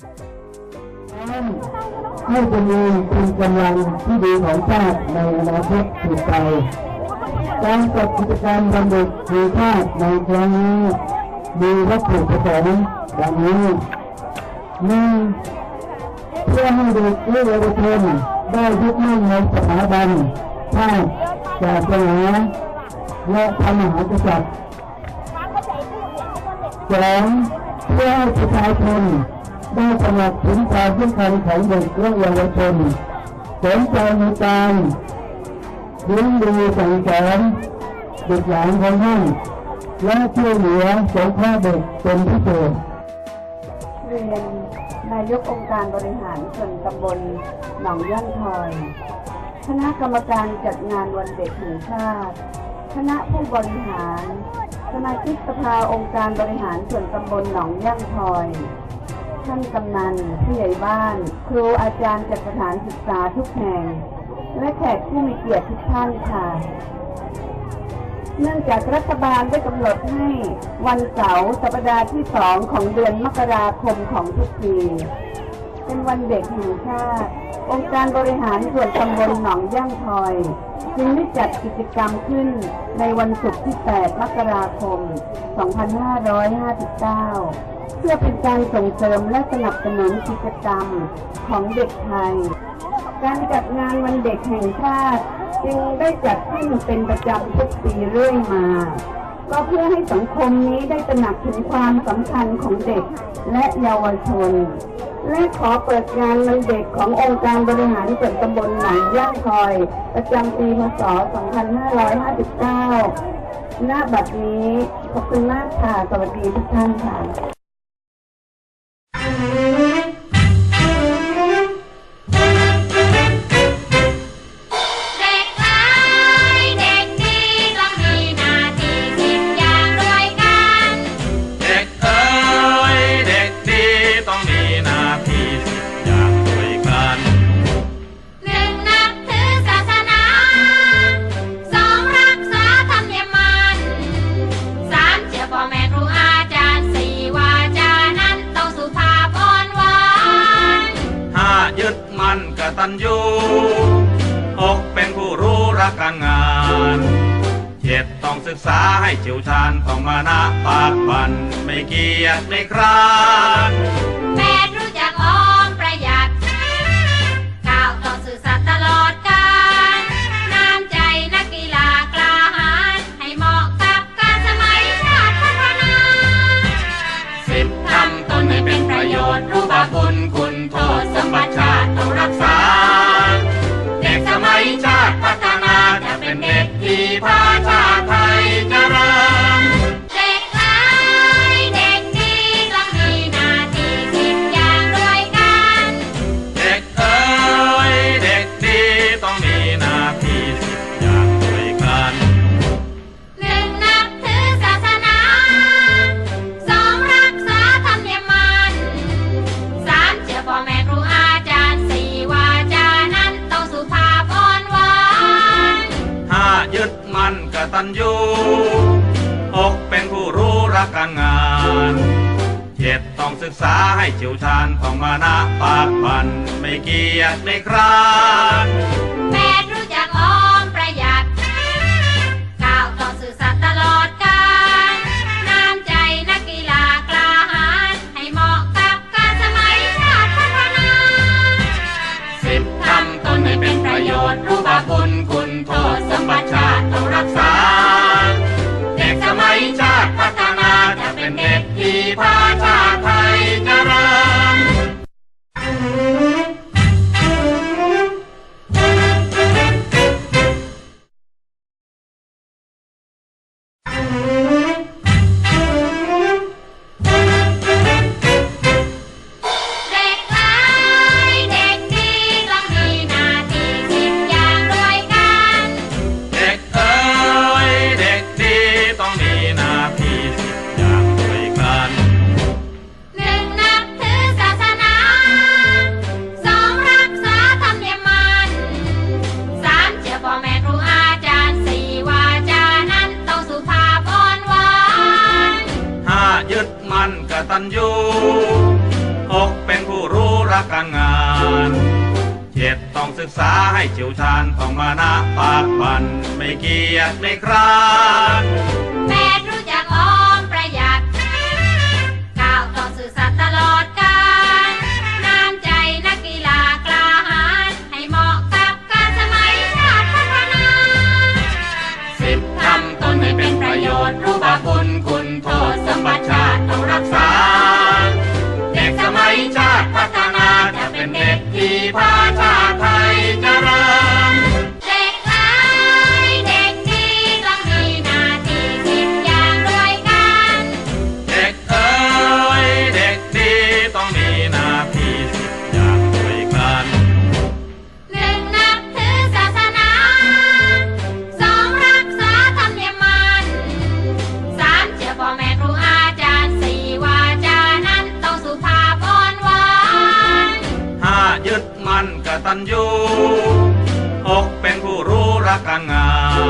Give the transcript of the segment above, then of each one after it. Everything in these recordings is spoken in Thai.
ให้จะมีคุณกำลังที่ดีของชาติในอนาคตสืบไปการจัดกิจกรรมวันเด็กแห่งชาติในครั้งนี้มีวัตถุประสงค์ดังนี้หนึ่งเพื่อให้เด็กและเยาวชนได้ยึดมั่นในสถาบันชาติศาสนาและพระมหากษัตริย์สองเพื่อให้ประชาชน ได้ตระหนักถึงความสำคัญของเด็กและเยาวชนสนใจในการเลี้ยงดูสั่งสอนเด็กหลานของท่านและช่วยเหลือสงเคราะห์เด็กเป็นพิเศษเรียนนายกองค์การบริหารส่วนตำบลหนองย่างทอยคณะกรรมการจัดงานวันเด็กแห่งชาติ คณะผู้บริหาร สมาชิกสภาองค์การบริหารส่วนตำบลหนองย่างทอย ท่านกำนันผู้ใหญ่บ้าน ครูอาจารย์จากสถานศึกษาทุกแห่ง และแขกผู้มีเกียรติทุกท่านค่ะ เนื่องจากรัฐบาลได้กำหนดให้วันเสาร์สัปดาห์ที่สองของเดือนมกราคมของทุกปี เป็นวันเด็กแห่งชาติ องค์การบริหารส่วนตำบลหนองย่างทอยจึงได้จัดกิจกรรมขึ้นในวันศุกร์ที่ 8 มกราคม 2559 เพื่อเป็นการส่งเสริมและสนับสนุนกิจกรรมของเด็กไทย การจัดงานวันเด็กแห่งชาติ จึงได้จัดขึ้นเป็นประจำทุกปีเรื่อยมา ก็เพื่อให้สังคมนี้ได้ตระหนักถึงความสำคัญของเด็กและเยาวชน และขอเปิดงานวันเด็กขององค์การบริหารส่วนตำบลหนองย่างคอย ประจำปีพศ 2559หน้าบัดนี้ขอบคุณมากค่ะ สวัสดีทุกท่านค่ะ ตัญญูหกเป็นผู้รู้รักการงานเจ็ดต้องศึกษาให้เฉียวชาญต้องมานะปากบันไม่เกียจไม่คร้านแปด ศึกษาให้เฉียวชาญต้องมานะปากพัน ไม่เกียจไม่คร้าน ศึกษาให้เชี่ยวชาญต้องมานะปากบันไม่เกียจไม่คร้าน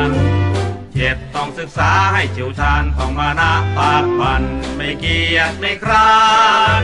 านเจ็บต้องศึกษาให้เฉียวชาญต้องมานะปากปันไม่เกียจไม่คร้าน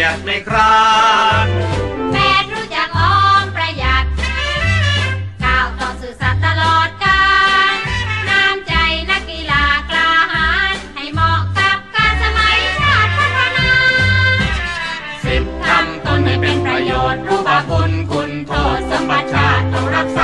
ยดในครานแม่รู้จักออมประหยัดก้าวต่อสื่อสัตว์ตลอดกาลน้ำใจนักกีฬากล้าหาญให้เหมาะกับการสมัยชาติพัฒนาสิบทำตนให้เป็นประโยชน์รู้บาปบุญคุณโทษสมบัติชาติต้องรักษา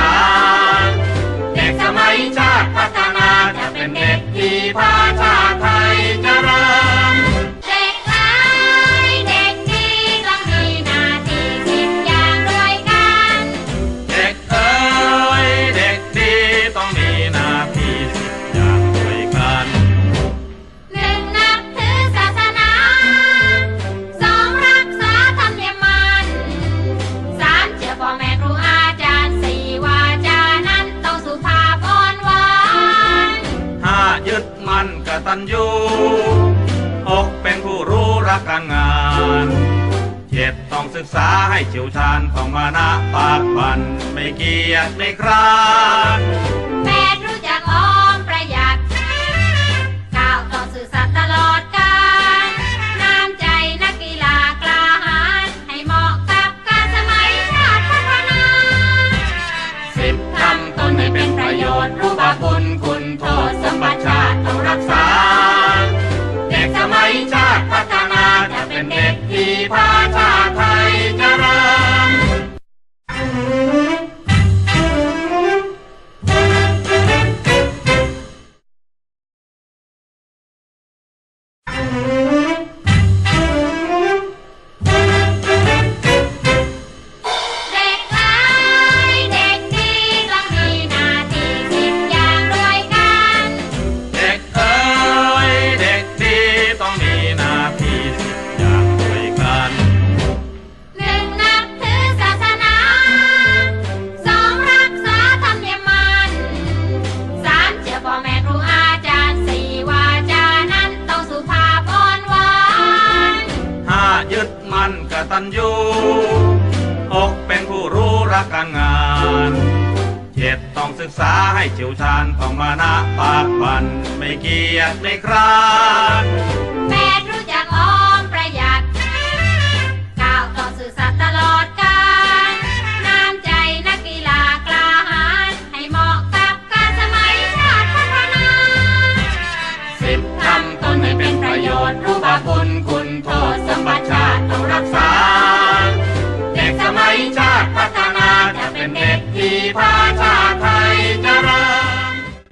ยกในคราน ศึกษาให้เชี่ยวชาญต้องมานะปากบันไม่เกียจไม่คร้าน